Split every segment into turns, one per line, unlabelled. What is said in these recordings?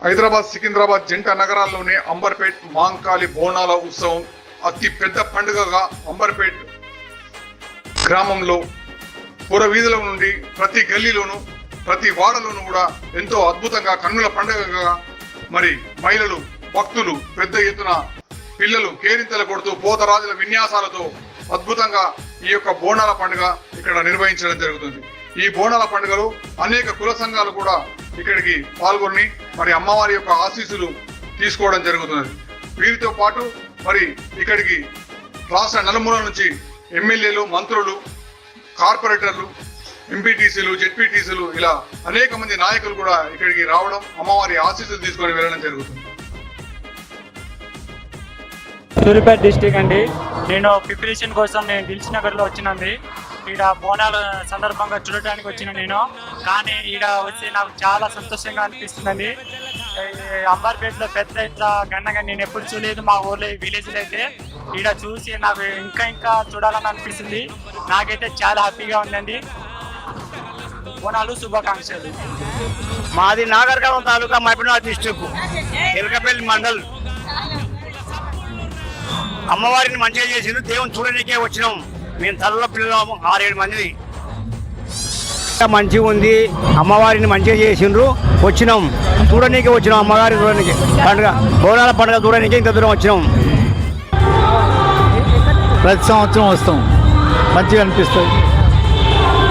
హైదరాబాద్ సికింద్రాబాద్ జంట నగరాల్లోనే అంబర్పేట్ మాంకాళి బోనాల ఉత్సవం అతి పెద్ద పండుగగా అంబర్పేట్ గ్రామంలో పుర వీధుల నుండి ప్రతి గల్లీలోనూ ప్రతి వాడలోనూ కూడా ఎంతో అద్భుతంగా కన్నుల పండుగగా మరి మహిళలు భక్తులు పెద్ద ఎత్తున పిల్లలు కేరింతలు కొడుతూ పోతరాజుల విన్యాసాలతో అద్భుతంగా ఈ యొక్క బోనాల పండుగ ఇక్కడ నిర్వహించడం జరుగుతుంది. ఈ బోనాల పండుగలో అనేక కుల సంఘాలు కూడా ఇక్కడికి పాల్గొని మరి అమ్మవారి యొక్క ఆశీస్సులు తీసుకోవడం జరుగుతున్నది. వీరితో పాటు మరి ఇక్కడికి రాష్ట్ర నలుమూల నుంచి ఎమ్మెల్యేలు మంత్రులు కార్పొరేటర్లు ఎంపీటీసీలు జెడ్పీటీసీలు ఇలా అనేక మంది నాయకులు కూడా ఇక్కడికి రావడం అమ్మవారి ఆశీస్సులు తీసుకొని వెళ్ళడం జరుగుతుంది.
సూర్యాపేట డిస్టిక్ అండి. నేను ప్రిపరేషన్ కోసం నేను దిల్స్ నగర్లో వచ్చినండి ఈడ బోనాల సందర్భంగా చూడటానికి వచ్చిన నేను. కానీ ఈడ వచ్చి నాకు చాలా సంతోషంగా అనిపిస్తుందండి. ఈ అంబర్పేటలో పెద్ద ఇట్లా గన్నగా నేను ఎప్పుడు చూడలేదు మా ఊర్లో విలేజ్లో అయితే. ఈడ చూసి నాకు ఇంకా ఇంకా చూడాలని అనిపిస్తుంది. నాకైతే చాలా హ్యాపీగా ఉందండి. బోనాలు శుభాకాంక్షలు.
మాది నాగర్గావం తాలూకా మైపడినాథ్ డిస్టిక్ ఎలకపల్లి మండల్. అమ్మవారిని మంచిగా చేసిండు దేవుని చూడడానికే వచ్చినాం. మేము తల్లలో పిల్లలు ఆరేడు మంది. మంచిగా ఉంది. అమ్మవారిని మంచిగా చేసిండ్రు. వచ్చినాం. చూడనీకే వచ్చినాం. అమ్మవారిని చూడడానికి పండుగ. బోనాల పండుగ చూడడానికి ఇంత దూరం వచ్చినాం.
ప్రతి సంవత్సరం వస్తాం. మంచిగా అనిపిస్తుంది.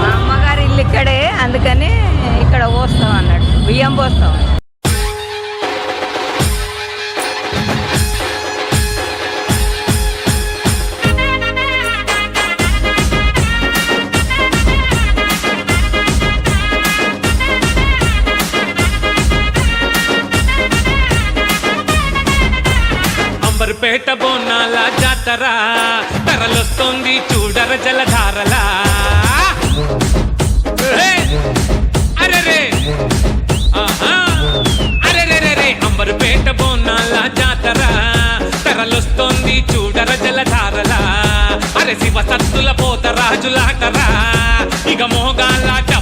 మా అమ్మగారి ఇల్లు ఇక్కడే. అందుకని ఇక్కడ పోస్తాం అన్నట్టు బియ్యం పోస్తాం
అంబర్పేట బోనాల జాతర తరలొస్తోంది చూడర జలధారలా అరే అరెరే! ఆహా! అరెరెరెరె! బోనాల జాతర తరలొస్తోంది చూడర జలధారలా అరే శివ సత్తుల పోత రాజులాటరా ఇక మోగాలాట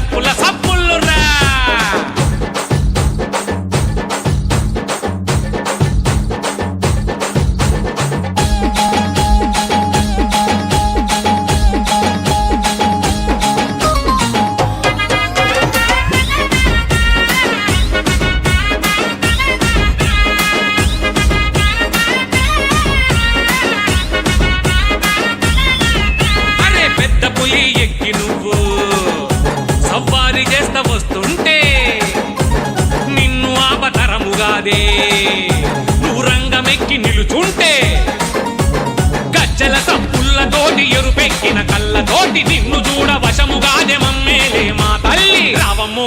కళ్ళ తోటి నిన్ను చూడ వశముగాదే మమ్మేలే మా తల్లి. రావమ్మో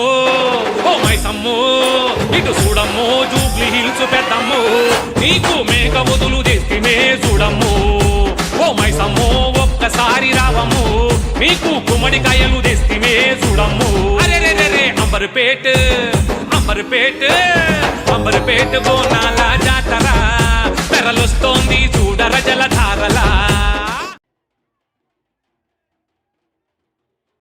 ఓ మైసమ్మో ఇటు చూడమ్మో జూబ్లీ హిల్స్ పెద్దమ్మో నీకు మేక వదులు చేస్తే చూడమ్మో. ఓ మైసమ్మో ఒక్కసారి రావమ్మో నీకు గుమ్మడికాయలు తెస్తిమే చూడమ్మో. రే అంబర్పేట్ అంబర్పేట్ అంబర్పేట్ బోనాల జాతరా.